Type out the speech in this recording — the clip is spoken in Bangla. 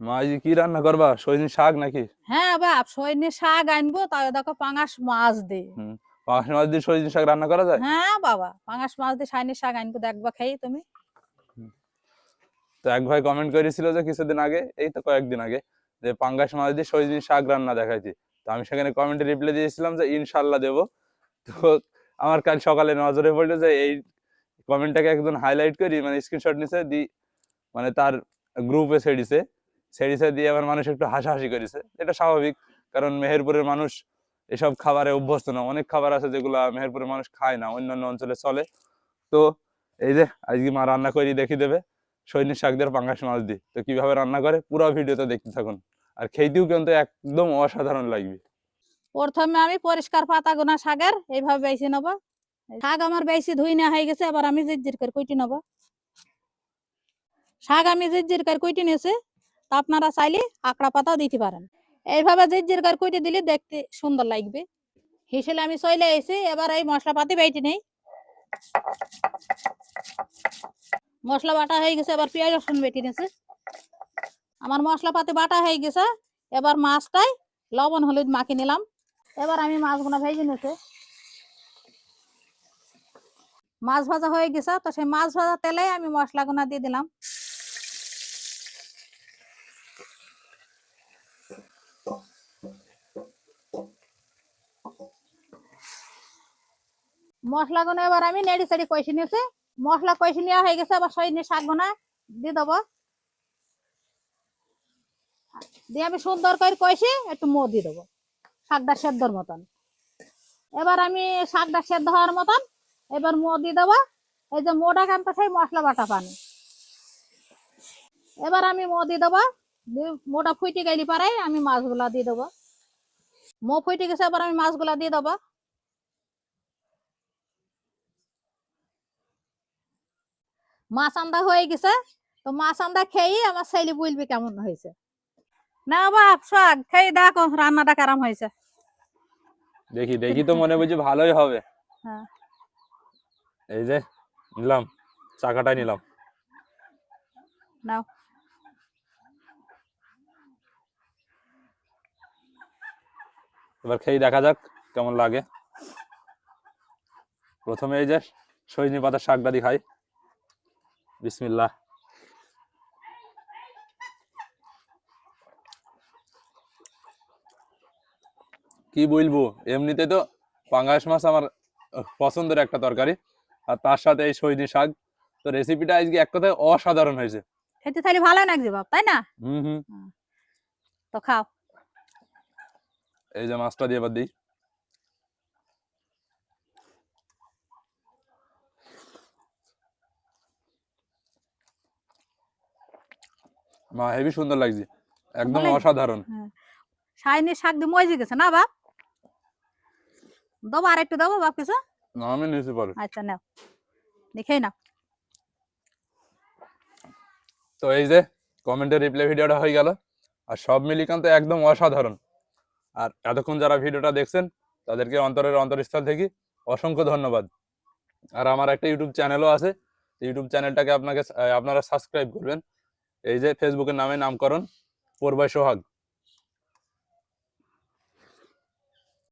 মা কি রান্না করবা? সজনে শাক নাকি? হ্যাঁ বাপ সৈন্য শাক আনব তাই দেখো পাঙাশ মাছ দে পাঁচ মাস দিয়ে সজনে শাক রান্না করা যায়? হ্যাঁ বাবা পাঙাশ মাছ দিয়ে সৈন্য শাক আনব দেখবা খাই তুমি। তো এক ভাই কমেন্ট করেছিল যে কিছুদিন আগে এই তো কয়েকদিন আগে যে পাঙ্গাস মাছ দিয়ে সজনে শাক রান্না দেখাইছি। তো আমি সেখানে কমেন্টে রিপ্লাই দিয়েছিলাম যে ইনশাল্লাহ দেবো। তো আমার কাল সকালে নজরে পড়ল যে এই কমেন্টটাকে একদম হাইলাইট করি মানে স্ক্রিনশট নিছে দি মানে তার গ্রুপে ছেড়িছে ছেড়িছে দিয়ে আবার মানুষ একটু হাসাহাসি করেছে। এটা স্বাভাবিক, কারণ মেহেরপুরের মানুষ এসব খাবারে অভ্যস্ত না। অনেক খাবার আছে যেগুলা মেহেরপুরের মানুষ খায় না, অন্যান্য অঞ্চলে চলে। তো এই যে, আজকে মা রান্না করি, দেখি দেবে। সৈনিক শাক দিয়ে পাঙ্গাস মাছ দিই। তো কীভাবে রান্না করে, পুরো ভিডিওতে দেখতে থাকুন। আর খেতেও কিন্তু একদম অসাধারণ লাগবে। প্রথমে আমি পরিষ্কার পাতা গোনা শাকের, এইভাবে বেশি নেব। শাক আমার বেশি ধুই না হয়ে গেছে আবার আমি জিরজির করে কুইটি নেব। শাক আমি জিরজির করে কুইটি নিয়েছি। তা আপনারা চাইলে আকড়া পাতাও দিতে পারেন। এইভাবে জিরজির করে কুইটি দিলে দেখতে সুন্দর লাগবে। হিসেলে আমি চলে এসেছি এবার এই মশলাপাতি বেটে নেই। মশলা বাটা হয়ে গেছে, এবার পেঁয়াজ রসুন বেটে নিয়েছে। আমার মশলাপাতি বাটা হয়ে গেছে, এবার মাছটাই লবণ হলুদ মাখি নিলাম। এবার আমি মাছগুলো ভেজে নিতে মাছ ভাজা হয়ে গেছে, তো সেই মাছ ভাজা তেলে আমি মশলাগুলো দিয়ে দিলাম। মশলাগুলো এবার আমি নেড়ি সেড়ি কষে নিয়েছি। মশলা কষে নেওয়া হয়ে গেছে, এবার শাক শাকগুলো দিয়ে দেবো। দিয়ে আমি সুন্দর করে কষে একটু মো দিয়ে দেবো, শাকটা সেদ্ধর মতন। এবার আমি শাকটা সেদ্ধ হওয়ার মতন এবার মো দিয়ে দেবো, এই যে মোটা কামটা সেই মশলা বাটা পানি। এবার আমি মো দিয়ে দেবো মোটা ফুটে গেলি পারে আমি মাছগুলা দিয়ে দেবো। মো ফুটে গেছে, এবার আমি মাছগুলা দিয়ে দেবো। মাছ আন্দা হয়ে গেছে তো মাছ আন্দা খেয়ে আমার ছেলে বলবি কেমন হয়েছে। না বাপ শাক খেয়ে দেখো রান্নাটা কেরাম হয়েছে। দেখি দেখি তো মনে বুঝি ভালোই হবে। হ্যাঁ। এই যে নিলাম চাকাটাই নিলাম। নাও। এবার খেয়ে দেখা যাক কেমন লাগে। প্রথমে এই যে সজনি পাতার শাকটা খাই। বিসমিল্লাহ। কি বলব এমনিতে তো পাঙ্গাস মাছ আমার পছন্দের একটা তরকারি। আর তার সাথে এই সজনি শাক। তো রেসিপিটা আজকে এক কথায় অসাধারণ হয়েছে। খেতে তাহলে ভালো লাগছে বাপ তাই না? হুম হুম। তো খাও। এই যে মাছটা দিয়ে এবার দিই। মা হেভি সুন্দর লাগছে। একদম অসাধারণ। সাইনি শাক দিয়ে মজে গেছে না বাপ? দেবো আর একটু বাপ কিছু? না আমি নিতে পারো। আচ্ছা নাও। দেখেই না তো এই যে কমেন্টের রিপ্লাই ভিডিওটা হয়ে গেল। আর সব মিলিয়ে কিন্তু একদম অসাধারণ। আর এতক্ষণ যারা ভিডিওটা দেখছেন তাদেরকে অন্তরের অন্তরস্থল থেকে অসংখ্য ধন্যবাদ। আর আমার একটা ইউটিউব চ্যানেলও আছে। ইউটিউব চ্যানেলটাকে আপনাকে আপনারা সাবস্ক্রাইব করবেন। এই যে ফেসবুকের নামে নামকরণ পূর্বাই সোহাগ।